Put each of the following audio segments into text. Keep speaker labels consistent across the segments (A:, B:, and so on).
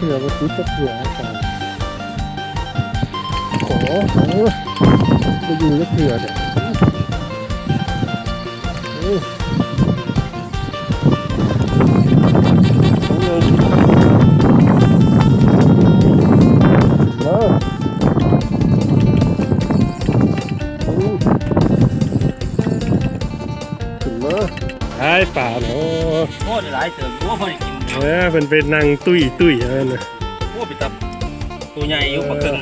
A: ดูสามเถื่อวัดดูจะเถื่ออาจาร เออเอาเลยมาเอาขึ้นเป็นเป็นนางตุ้ยตุ้ยอะไรนะ
B: โอ้ปิดตับตัวใหญ่อยู่ปากเกิง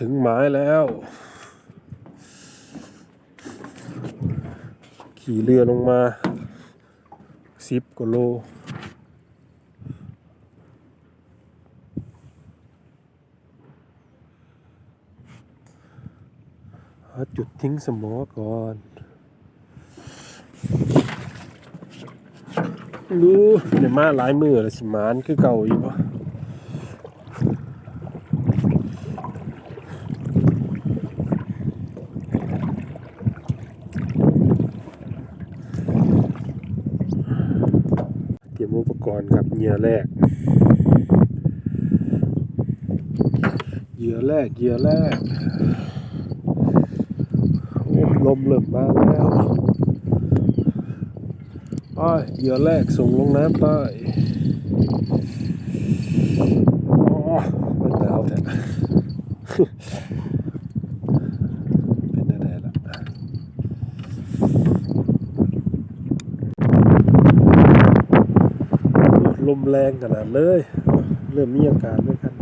A: ถึงหมายแล้ว ขี่เรือลงมาสิบกว่าโลหาจุดทิ้งสมอก่อนดูเดี๋ยวมาหลายมือแล้วสิมานคือเก่าอยู่ปะเก่อนครับเหยื่อแรกเหยื่อแรกเหยื่อแรกลมเริ่มมาแล้วไปเหยื่อแรกส่งลงน้ำไปอ๋อมันหนาวแท้ เป็นอะไรล่ะโอ้ ลมแรงขนาดเลย เริ่มมีอาการด้วยกัน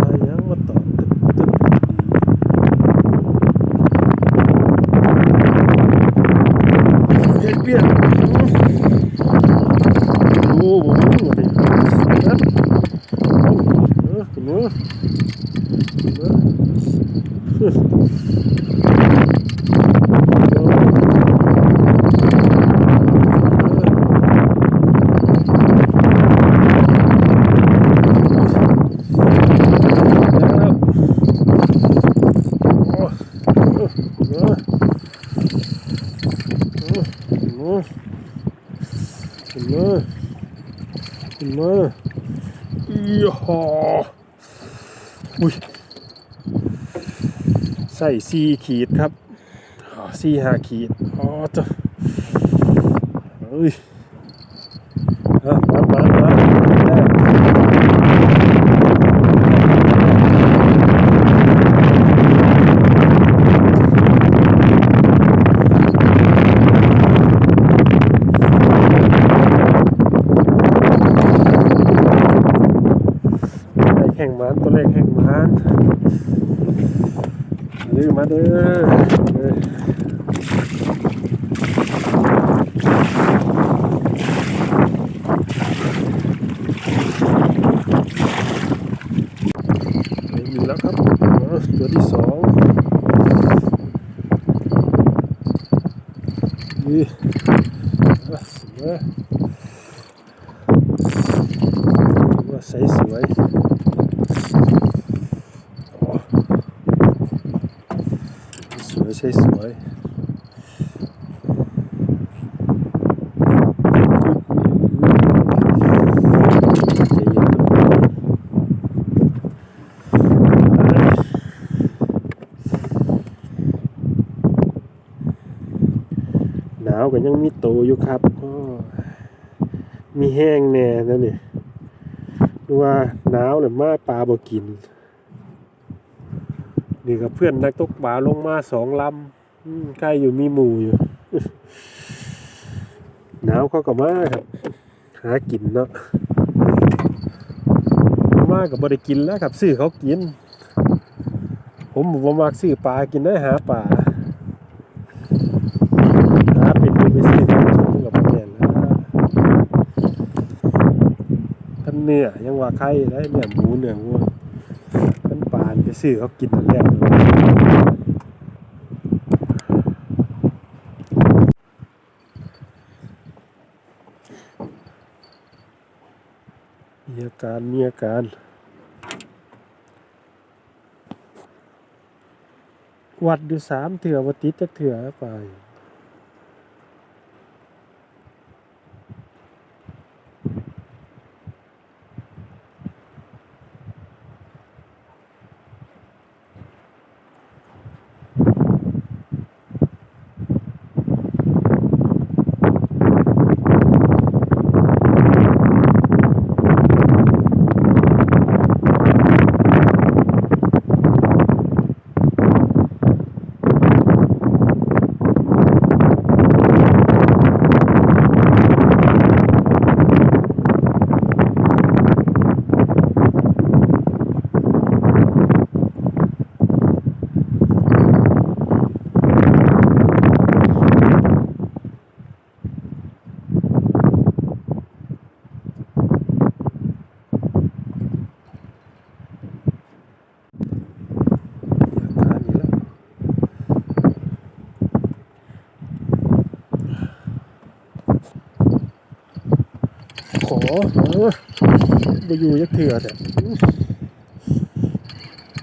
A: มายังมาต่อตึกตึก เย็นเปียกโอ้โหบ่มีอะไรนะเอาเออขึ้นมาเออเออ ขึ้นมาอีหออุ้ยใส่สี่ขีดครับอ๋อสี่ห้าขีดอ๋อจ้ะเฮ้ยอะมามามาได้ ได้แข่งมันตัวเลขแข่งมันมาเด้อมาเด้อเด้อไม่มีแล้วครับตัวที่สองนี่อะสวยว่าใสสวยอ๋อ สวยใช่สวยใจเย็นด้วยหนาวก็ยังมีโตอยู่ครับก็มีแห้งแน่นั่นนี่ดูว่าหนาวหรือมาปลาบ่กิน นี่กับเพื่อนนักตกปลาลงมาสองลำใกล้อยู่มีหมู่อยู่ หนาวเขาก็มาครับ หากินเนาะมากับบ่ได้กินแล้วครับซื้อเขากิน ผมบ่มักซื้อปลากินได้หาปลาหาเป็นไปซื้อของกินกับแม่นแล้วกันเนื้อยังว่าไข่ได้เนื้อหมูเนื้อวัว ซื้อเขากินนั่นแหละมีอาการมีอาการวัดดูสามเถื่อวัดติดจักเถื่อไป อาการนี้แล้ว ขอเอยู่ยักเถื่อเนี่ย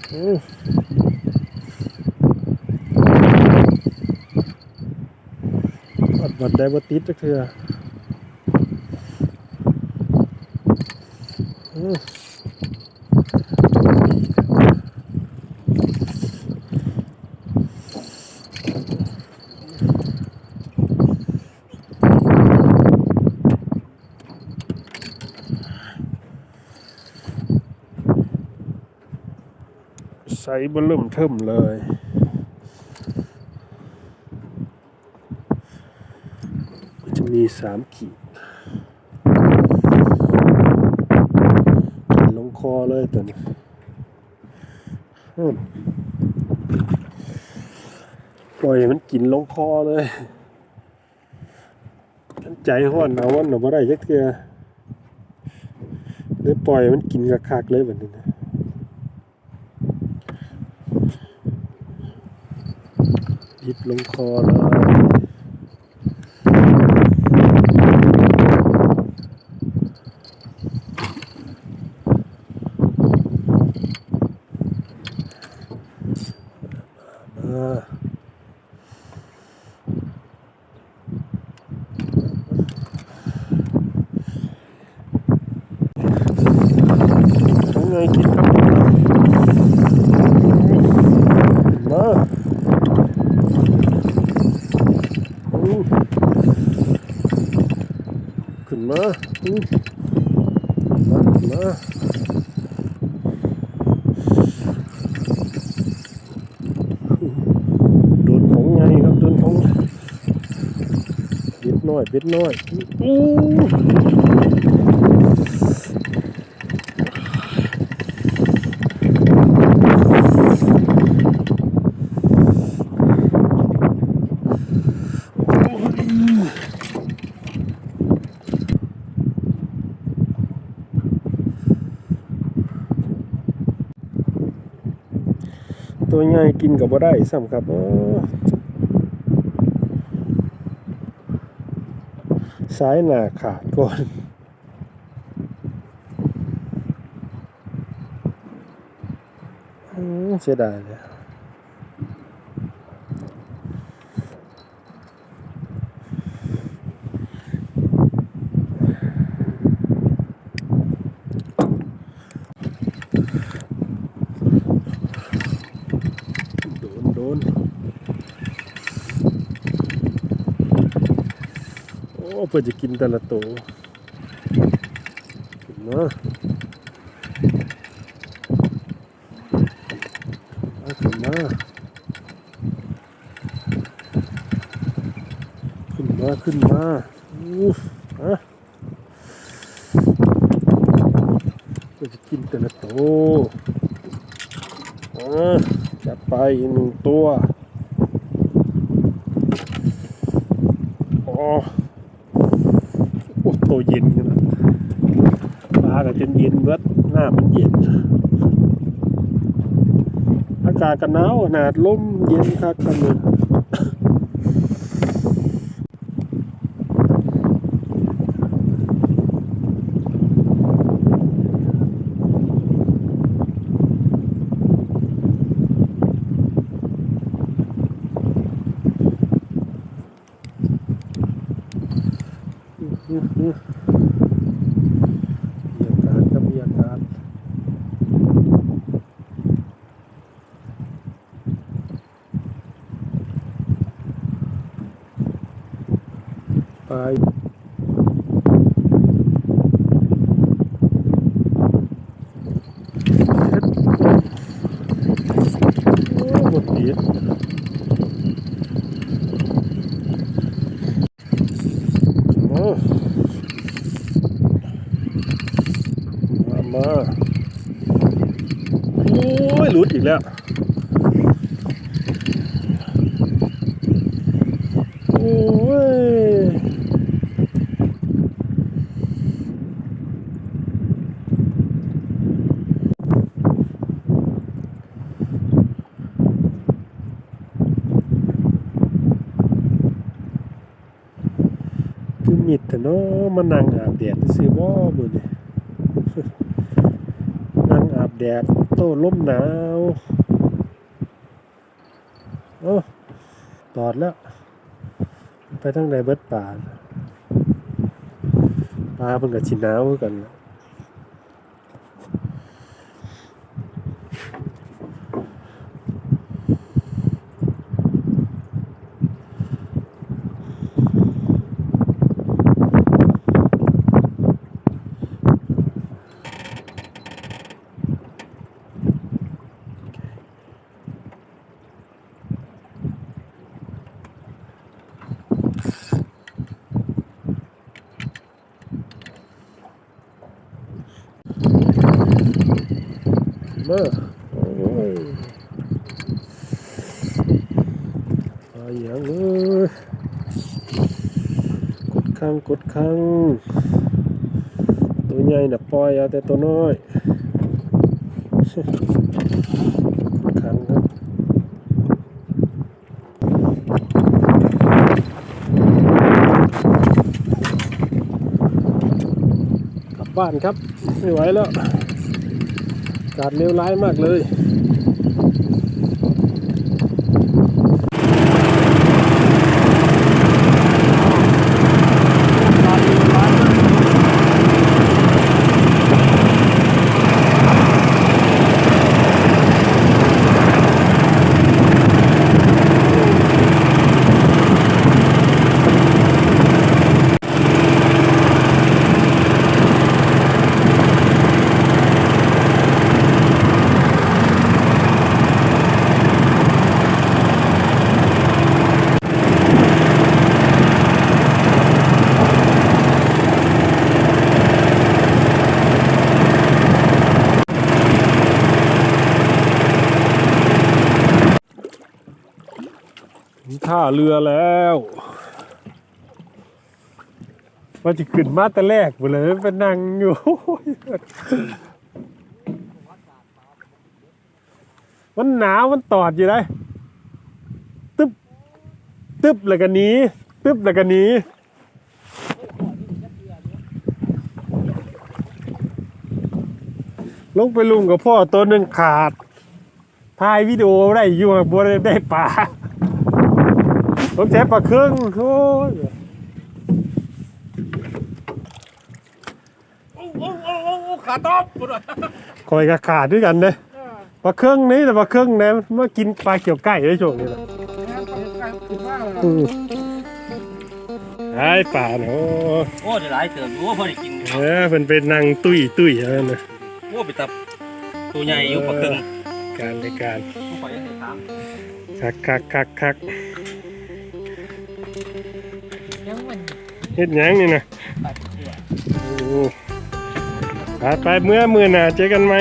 A: เออบัดบัดได้บ่ติดจักเถื่อ ใสบเริ่มเทิมเลย จะมีสามขีดกินลงคอเลยตัวนี้ปล่อยมันกินลงคอเลย ใจห้อนเอาวันหนูบ่ได้ยักเทือเลยปล่อยมันกินกระคักเลยแบบนี้นะ ยิบลงคอเลยมา มาอืมมามาโดนของไงครับโดนของเบ็ดน้อยเบ็ดน้อยอู้ ตัวใหญ่กินกับบ่ได้ซ้ำครับโอ้สายหนาขาดก่อนอืมเสียดายเลยโดนโดนโอ้ เพื่อจะกินแต่ละตัวขึ้นมาเอาขึ้นมาขึ้นมาขึ้นมาอู้ฮะเพื่อจะกินแต่ละตัวอ่าจัดไปอีกหนึ่งตัว อ๋อ ตัวเย็นปลาก็จนเย็นเบิดหน้ามันเย็นอากาศกันหนาวขนาดลมเย็นคักกันเลย อื้อหือมีอากาศก็มีอากาศ ไปโอ้หมดตีดโอ้มามาโอ้ยหลุดอีก แล้ว โอ้ยคือมิดแต่เนาะมานั่งอาบแดดซื้อบ่มื้อนี้นั่งอาบแดด โต้ลมหนาวโอ้ตอดแล้ว ไปทางในเบิดป่าป่าเพิ่นกับชินหนาวกันล่ะ มาโอ้ยปลาหยังเอ้ยกดคังกดคังตัวใหญ่น่ะปล่อยเอาแต่ตัวน้อยคังครับกลับบ้านครับไม่ไหวแล้ว กาศเลวร้ายมากเลย เรือแล้วว่าจะขึ้นมาแต่แรกหมดเลยเป็นนั่งอยู่มันหนาวมันตอดอยู่ได้ตึ๊บตึ๊บแล้วก็หนีตึ๊บแล้วก็หนีลงไปลุงกับพ่อตัวหนึ่งขาดถ่ายวิดีโอได้อยู่บัวได้ปลา ต้องใช้ปลาครึ่งโอ้ย
B: โอ้โอ้โอ้โอ้ขาต๊อบพุ่นว่ะ
A: คอยกับขาดด้วยกันเด้ปลาเครื่องนี้แต่ปลาเครื่องนะเมื่อกินปลาเขียวไก่ได้ช่วงนี้แหละอืมไอ้ป่าเนาะ
B: โอ้ได้หลายเติบโอ้พอได้กิน
A: เออเป็นเป็นนางตุ้ยตุ้ยอะไรนะ
B: โอ้ไปตับตัวใหญ่อยู่ปลาครึ่ง
A: การในการ
B: ผู้ปล่อยให้ตาม
A: คักคักคักคัก เฮ็ดหยังนี่นะ
C: ปัดเสีย
A: โอ้ไปไปเมื่อมือหน่ะเจอกันไหม